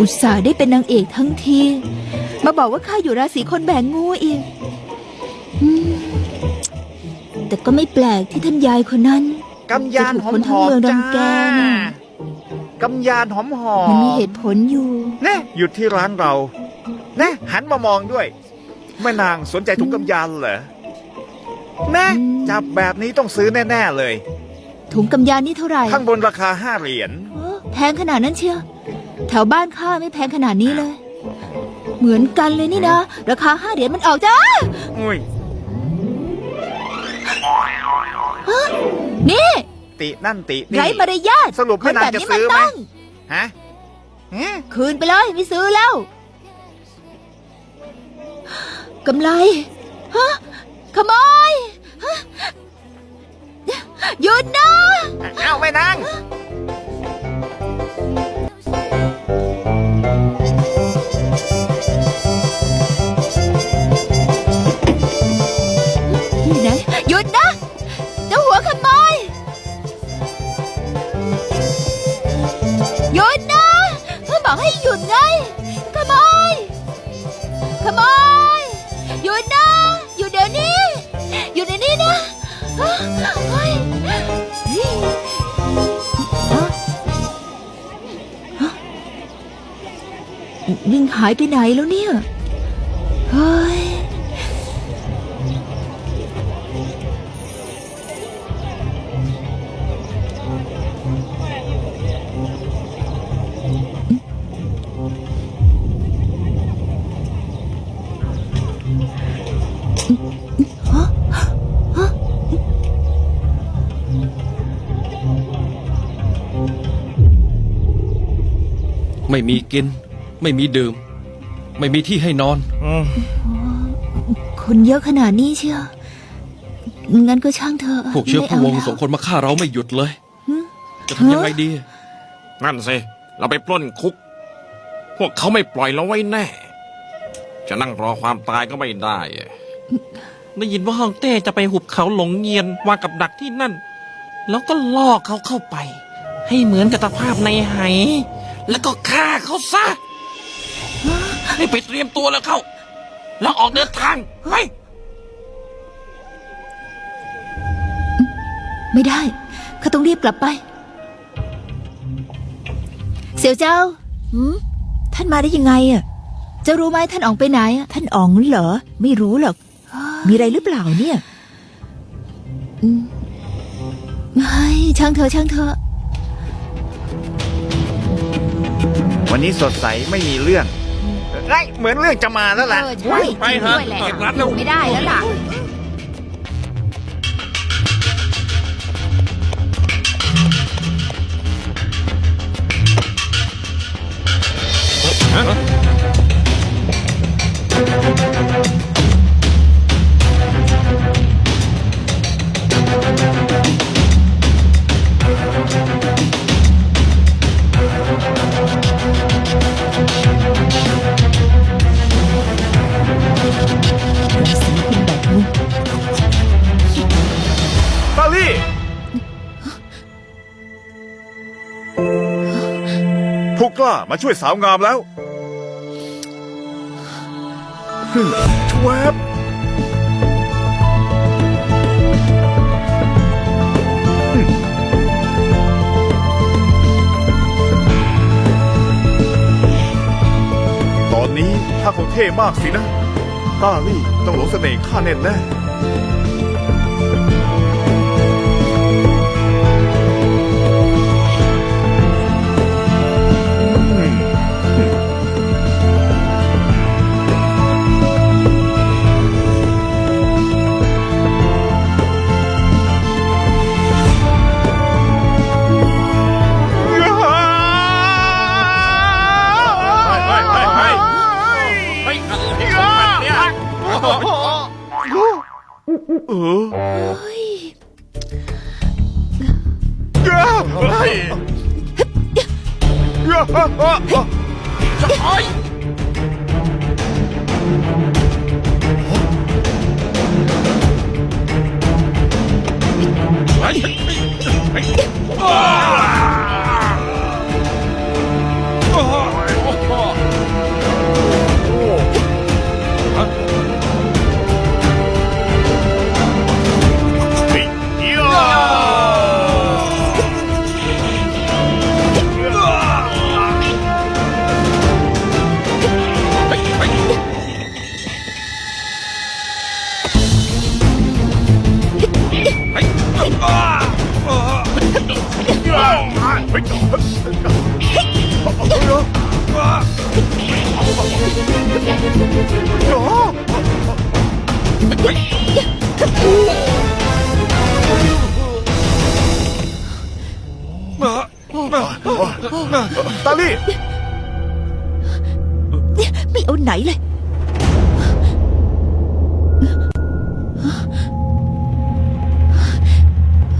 อุตส่าห์ได้เป็นนางเอกทั้งที มาบอกว่าข้าอยู่ราศีคนแบกงูอีกอืมแต่ก็ไม่แปลกที่ท่านยายคนนั้น กำยานหอมจะถูกคนทั้หงอมเมืองรัจ้างแกน่ะกำยานหอมหอมมันมีเหตุผลอยู่เน่หยุดที่ร้านเราเน่หันมามองด้วย แม่นางสนใจถุงกำยานเหรอแน่อืมจับแบบนี้ต้องซื้อแน่ๆเลย ถุงกำยานนี่เท่าไหร่ ข้างบนราคาห้าเหรียญเออแพงขนาดนั้นเชียว แถวบ้านข้าไม่แพงขนาดนี้เลย เหมือนกันเลยนี่นะ ราคาห้าเหรียญมันออกจ้าอุ้ยนี่ ตินั่นตินี่ ไร้มารยาทสรุปคแม่นนางแบบจะนี้ซื้มันอไหมต้องฮะฮะคืนไปเลยไม่ซื้อแล้วกำไรฮะขโมยฮะหยุดนะเอ้าแม่นาง เฮ้ยฮะฮะลิงหายไปไหนแล้วเนี่ย เฮ้ย ไม่มีกิน ไม่มีดื่ม ไม่มีที่ให้นอน คนเยอะขนาดนี้เชียวงั้นก็ช่างเถอะพวกเชื้อพไม่ระวงศ์าแล้วส่งคนมาฆ่าเราไม่หยุดเลยหึจะทำยังไงดี นั่นสิ เราไปปล้นคุก พวกเขาไม่ปล่อยเราไว้แน่ จะนั่งรอความตายก็ไม่ได้อะได้ยินว่าฮ่องเต้จะไปหุบเขาหลงเงียนวางกับดักที่นั่น แล้วก็ล่อเขาเข้าไป ให้เหมือนกับตะภาพในไห แล้วก็ฆ่าเขาซะให้ไปเตรียมตัวแล้วเข้า แล้วออกเดินทางไปไม่ได้ข้าต้องรีบกลับไป เสี่ยวเจ้าหืมท่านมาได้ยังไงอะเจ้ารู้ไหมท่านอ๋องไปไหนอะท่านอ๋องเหรอ ไม่รู้หรอก มีอะไรหรือเปล่าเนี่ยอืมไม่ช่างเถอะช่างเถอ วันนี้สดใสไม่มีเรื่องไอ้ยเหมือนเรื่องจะมาแล้วล่ะ เออใช่ไปเถอะด้วยแหละเก็บรัดแล้วไม่ได้แล้วล่ะสี ผู้กล้ามาช่วยสาวงามแล้วฮึ่มชวบฮึ่มตอนนี้ถ้าคงเท่มากสินะต้าลี่ต้องหลงเสน่ห์ข้าแน่แน่ เออเฮ้ยเฮ้ยจะโอ้ย ตาลี่ไม่เอาไหนเลย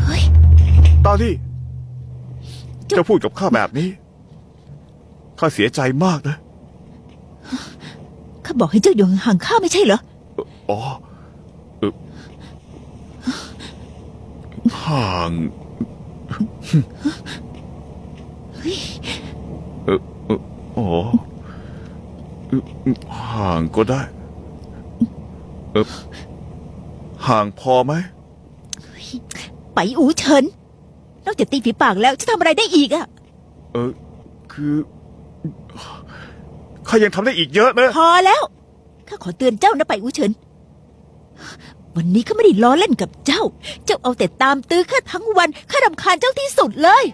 เฮ้ย ตาลี่เจะพูดกับข้าแบบนี้ ข้าเสียใจมากนะ ข้าบอกให้เจ้าอยู่ห่างๆข้าไม่ใช่เหรอ อ๋อเอ่อห่างเออเอออ๋อเอ่อห่างก็ได้ เออห่างพอไหม ไปอูเฉินนอกจากตีฝีปากแล้วจะทำอะไรได้อีกอะเออ คือข้ายังทำได้อีกเยอะนะ พอแล้วข้าขอเตือนเจ้านะไปอูเฉิน วันนี้ข้าไม่ได้ล้อเล่นกับเจ้า เจ้าเอาแต่ตามตื้อข้าทั้งวันข้ารำคาญเจ้าที่สุดเลย